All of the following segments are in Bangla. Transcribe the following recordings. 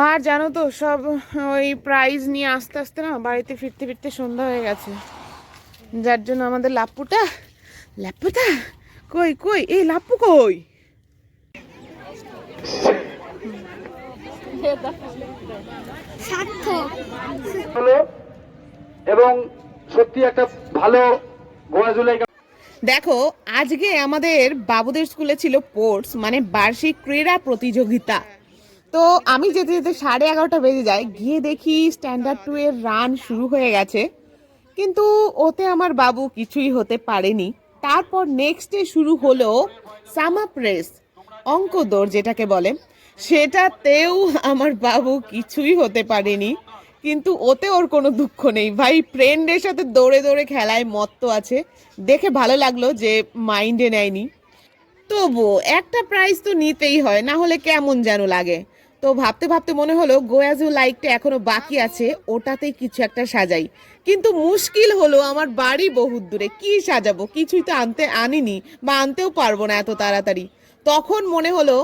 আর জানো তো সব ওই প্রাইজ নিয়ে আস্তে আস্তে না বাড়িতে ফিরতে ফিরতে সন্ধ্যা হয়ে গেছে। যার জন্য আমাদের লাপ্পুটা লাপ্পুটা কই কই এই লাপ্পু কই? এবং সত্যি একটা ভালো গোয়া দেখো আজকে আমাদের বাবুদের স্কুলে ছিল স্পোর্টস মানে বার্ষিক ক্রীড়া প্রতিযোগিতা। তো আমি যেতে যেতে সাড়ে এগারোটা বেজে যায়। গিয়ে দেখি স্ট্যান্ডার্ড টু এর রান শুরু হয়ে গেছে। কিন্তু ওতে আমার বাবু কিছুই হতে পারেনি। তারপর নেক্সট ডে শুরু হলো সামা প্রেস অঙ্ক দৌড় যেটাকে বলে। সেটাতেও আমার বাবু কিছুই হতে পারেনি। কিন্তু ওতে ওর কোনো দুঃখ নেই। ভাই ফ্রেন্ডের সাথে দৌড়ে দৌড়ে খেলায় মত্ত আছে। দেখে ভালো লাগল যে মাইন্ডে নেয়নি। তবু একটা প্রাইজ তো নিতেই হয়, না হলে কেমন যেন লাগে। তো ভাবতে ভাবতে মনে হলো গোয়াজু লাইকটা এখনও বাকি আছে, ওটাতেই কিছু একটা সাজাই। কিন্তু মুশকিল হলো আমার বাড়ি বহুত দূরে, কি সাজাবো? কিছুই তো আনতে আনিনি বা আনতেও পারব না এত তাড়াতাড়ি। তখন মনে হলো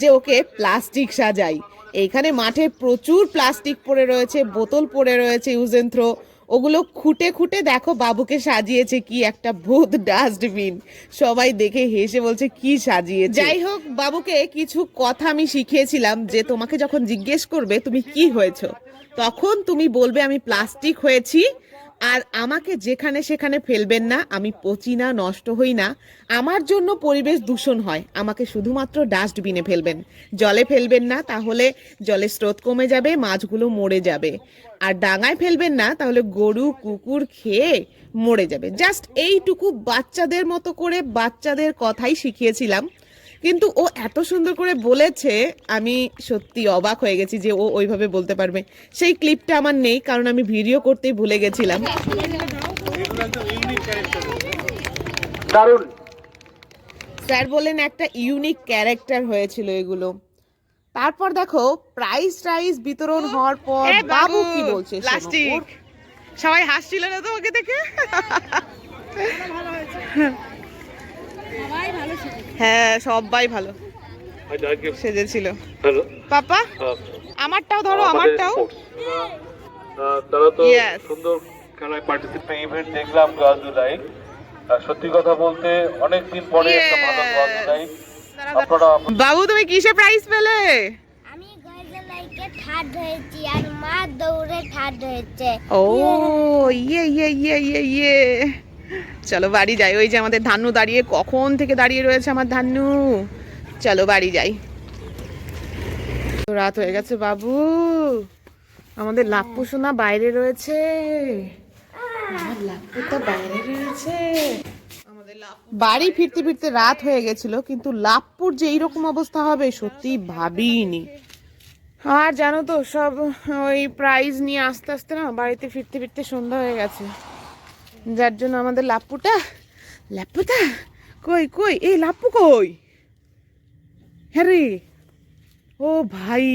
যে ওকে প্লাস্টিক সাজাই। এইখানে মাঠে প্রচুর প্লাস্টিক পড়ে রয়েছে, বোতল পড়ে রয়েছে ইউজ ওগুলো খুঁটে খুঁটে দেখো বাবুকে সাজিয়েছে কি একটা ভূত ডাস্টবিন। সবাই দেখে হেসে বলছে, কি সাজিয়ে যাই হোক, বাবুকে কিছু কথা আমি শিখিয়েছিলাম যে তোমাকে যখন জিজ্ঞেস করবে তুমি কি হয়েছো, তখন তুমি বলবে আমি প্লাস্টিক হয়েছি আর আমাকে যেখানে সেখানে ফেলবেন না, আমি পচি না, নষ্ট হই না। আমার জন্য পরিবেশ দূষণ হয়। আমাকে শুধুমাত্র ডাস্টবিনে ফেলবেন। জলে ফেলবেন না, তাহলে জলের স্রোত কমে যাবে, মাছগুলো মরে যাবে। আর ডাঙায় ফেলবেন না, তাহলে গরু, কুকুর খেয়ে মরে যাবে। জাস্ট এইটুকু বাচ্চাদের মতো করে বাচ্চাদের কথাই শিখিয়েছিলাম। কিন্তু ও এত সুন্দর করে বলেছে আমি সত্যি অবাক হয়ে গেছি যে ও ওইভাবে বলতে পারবে। সেই ক্লিপটা আমার নেই কারণ আমি ভিডিও করতেই ভুলে গেছিলাম। স্যার বললেন একটা ইউনিক ক্যারেক্টার হয়েছিল এগুলো। তারপর দেখো প্রাইজ টাইজ বিতরণ হওয়ার পর বাবু কি বলছে। প্লাস্টিক সবাই হাসছিল না তোমাকে দেখে? ভালো ছিল হ্যাঁ সবাই ভালো। সেজেছিল। হ্যালো। পাপা আমারটাও ধরো আমারটাও। তারা তো সুন্দর খেলায় পার্টিসিপেট ইভেন্ট দেখলাম গোয়া জুলাই আর সত্যি কথা বলতে অনেক দিন পরে একটা ভালো গোয়া জুলাই আপনারা বাবু তুমি কিসে প্রাইজ পেলে? আমি গয়জা লাইকে থার্ড হয়েছি আর মা দৌড়ে থার্ড হয়েছে ও ইয়ে ইয়ে ইয়ে ইয়ে ইয়ে। চলো বাড়ি যাই। ওই যে আমাদের ধান্নু দাঁড়িয়ে কখন থেকে দাঁড়িয়ে রয়েছে আমার ধান্নু? চলো বাড়ি যাই। রাত হয়ে গেছে বাবু। আমাদের লাপ্পু সোনা বাইরে রয়েছে। বাইরে রয়েছে। বাড়ি ফিরতে ফিরতে রাত হয়ে গেছিল, কিন্তু লাপ্পুর যে এইরকম অবস্থা হবে সত্যি ভাবিনি। আর জানো তো, সব ওই প্রাইজ নিয়ে আস্তে আস্তে না বাড়িতে ফিরতে ফিরতে সন্ধ্যা হয়ে গেছে। যার জন্য আমাদের লাপ্পুটা লাপ্পুটা? কই কই? এই লাপ্পু কই? হ্যাঁ রে। ও ভাই।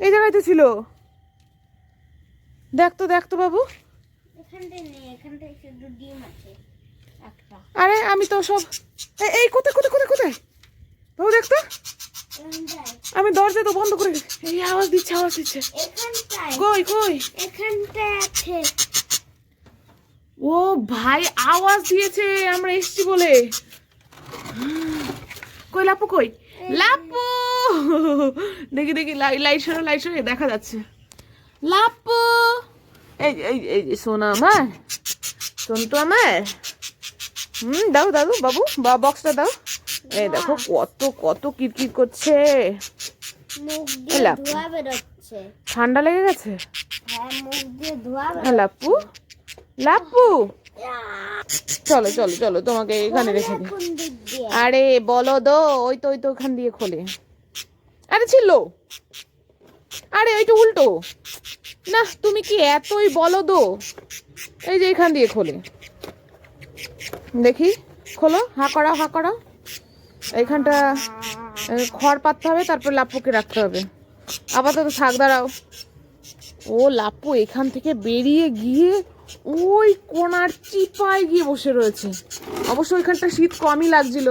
এই জায়গায় তো ছিল। দেখ তো দেখ তো বাবু। আরে আমি তো সব এই কোথায় কোথায় কোথায় কোথায়? বাবু দেখ তো। আমি দরজা তো বন্ধ করে। এই আওয়াজ দিচ্ছে আওয়াজ দিচ্ছে। কই কই? এখানটায় আছে। ও ভাই আওয়াজ দিয়েছে আমরা এসছি বলে। কই লাপু কই? লাপু! দেখি দেখি লাইট সরো লাইট সরো দেখা যাচ্ছে। লাপু! এই এই এই সোনা আমার সন্তু আমার। হুম দাও দাদু বাবু বা বক্সটা দাও। এই দেখো কত কত কিরকির করছে। ঠান্ডা লেগে গেছে? হ্যাঁ হ্যাঁ লাপু। লাপু! চলো চলো চলো তোমাকে এখানে রেখে দিই। আরে বলো দো ওই তো ওই তো ওখান দিয়ে খোলে। আরে ছিল! আরে ওইটা উল্টো। না তুমি কি এতই বলো দো এই যে এখান দিয়ে খোলে। দেখি খোলো হা করাও হা করাও এইখানটা আহ, খড় পাততে হবে তারপর লাপ্পুকে রাখতে হবে। আপাতত থাক দাঁড়াও। ও লাপ্পু এখান থেকে বেরিয়ে গিয়ে ওই কোনার চিপায় গিয়ে বসে রয়েছে। অবশ্য ওইখানটা শীত কমই লাগছিল।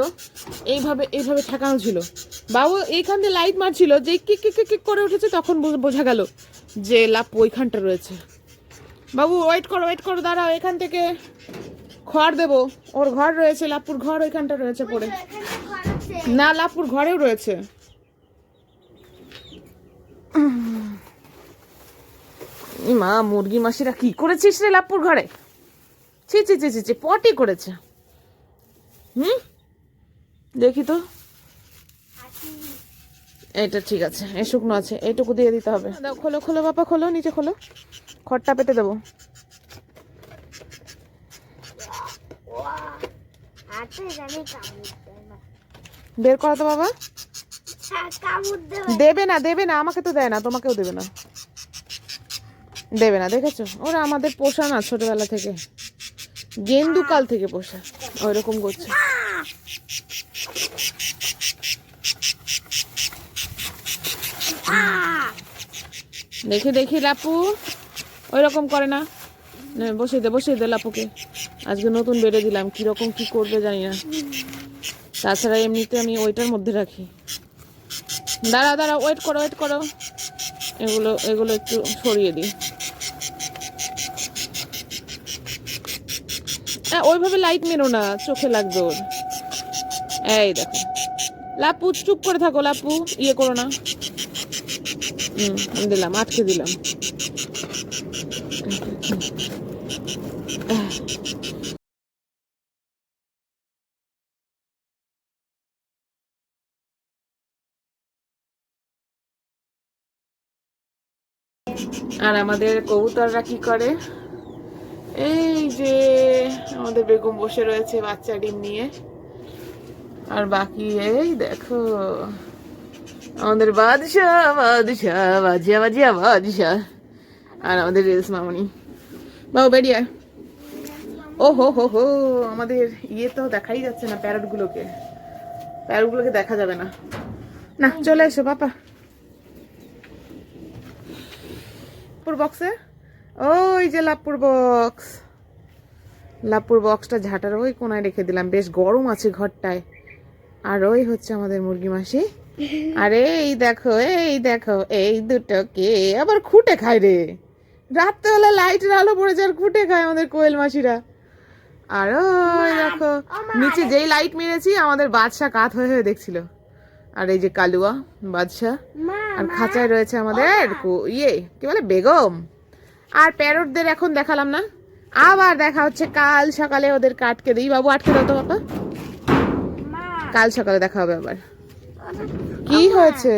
এইভাবে এইভাবে ঠেকানো ছিল। বাবু, এইখান দিয়ে লাইট মারছিল। যে কিক কিক কিক করে উঠেছে তখন বোঝা গেল যে লাপ্পু ওইখানটা রয়েছে। বাবু ওয়েট করো ওয়েট করো, দাঁড়াও, এখান থেকে খড় দেবো। ওর ঘর রয়েছে লাপ্পুর ঘর ওইখানটা রয়েছে পড়ে। না, লাপুর ঘরেও রয়েছে। মা মুরগি মাসিরা কি করেছিস রে লাপুর ঘরে? ছি ছি ছি ছি ছি পটি করেছে। হুম? দেখি তো। এটা ঠিক আছে এই শুকনো আছে এইটুকু দিয়ে দিতে হবে। দাও খোলো খোলো বাপা খোলো নিচে খোলো। খড়টা পেতে দেবো। বের করো তো বাবা। দেবে না দেবে না আমাকে তো দেয় না তোমাকেও দেবে না। দেবে না, দেখেছ? ওরা আমাদের পোষা না ছোটবেলা থেকে। গেন্দুকাল থেকে পোষা ওই রকম করছে। দেখি দেখি, লাপু। ওই রকম করে না। বসিয়ে দে বসিয়ে দে লাপুকে। আজকে নতুন বেড়ে দিলাম, কীরকম কি করবে জানি না। তাছাড়া এমনিতে আমি ওইটার মধ্যে রাখি। দাঁড়া দাঁড়াও ওয়েট করো ওয়েট করো। এগুলো এগুলো একটু সরিয়ে দিই। হ্যাঁ ওইভাবে লাইট মেরো না, চোখে লাগবে ওর। এই দেখো। লাপু, চুপ করে থাকো, লাপু। ইয়ে করো না। হুম দিলাম, আটকে দিলাম। আর আমাদের কবুতররা কি করে? এই যে আমাদের বেগম বসে রয়েছে বাচ্চা ডিম নিয়ে। আর বাকি এই দেখো, আমাদের বাদশাহ বাদশাহ, বাজিয়া বাজিয়া, বাদশাহ। আর আমাদের রিলস মামনি। বাবু, বেরিয়ে। ও হো হো হো, আমাদের ইয়ে তো দেখাই যাচ্ছে না প্যারটগুলোকে। প্যারটগুলোকে দেখা যাবে না। না, চলে এসো লাপুর বক্সে ওই যে লাপুর বক্স লাপুর বক্সটা ঝাঁটার ওই কোনায় রেখে দিলাম। বেশ গরম আছে ঘরটায়। আর ওই হচ্ছে আমাদের মুরগি মাসি। আরে এই দেখো এই দেখো এই দুটো কে আবার খুঁটে খায় রে। রাত্রেবেলা লাইটের আলো পড়েছে আর খুঁটে খায় আমাদের কোয়েল মাসিরা। আর ওই দেখো নিচে যেই লাইট মেরেছি আমাদের বাদশা কাত হয়ে হয়ে দেখছিল। আর এই যে কালুয়া বাদশা আর খাঁচায় রয়েছে আমাদের ইয়ে কি বলে বেগম। আর প্যারটদের এখন দেখালাম না। আবার দেখা হচ্ছে কাল সকালে ওদের কাটকে দিই। বাবু আটকে দাও তো বাবা। কাল সকালে দেখা হবে আবার। কি হয়েছে?